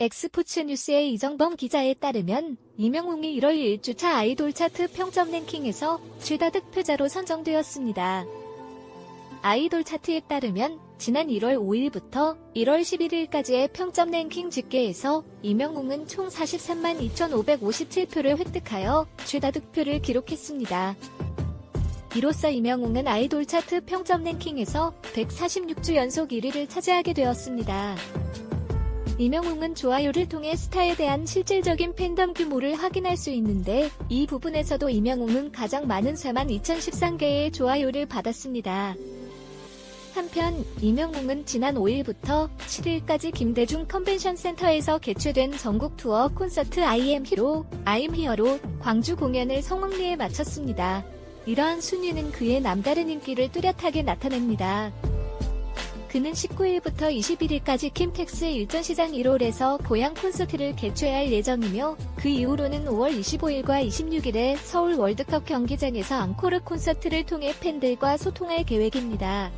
엑스포츠 뉴스의 이정범 기자에 따르면 이명웅이 1월 1주차 아이돌 차트 평점 랭킹에서 최다 득표자로 선정되었습니다. 아이돌 차트에 따르면 지난 1월 5일부터 1월 11일까지의 평점 랭킹 집계에서 이명웅은 총 43만 2,557표를 획득하여 최다 득표를 기록했습니다. 이로써 이명웅은 아이돌 차트 평점 랭킹에서 146주 연속 1위를 차지하게 되었습니다. 이명웅은 좋아요를 통해 스타에 대한 실질적인 팬덤 규모를 확인할 수 있는데 이 부분에서도 이명웅은 가장 많은 4만 2013개의 좋아요를 받았습니다. 한편 이명웅은 지난 5일부터 7일까지 김대중 컨벤션 센터에서 개최된 전국 투어 콘서트 IM 히로, I'm 히어로 광주 공연을 성황리에 마쳤습니다. 이러한 순위는 그의 남다른 인기를 뚜렷하게 나타냅니다. 그는 19일부터 21일까지 킴텍스 일전시장 1홀에서 고향 콘서트를 개최할 예정이며 그 이후로는 5월 25일과 26일에 서울 월드컵 경기장에서 앙코르 콘서트를 통해 팬들과 소통할 계획입니다.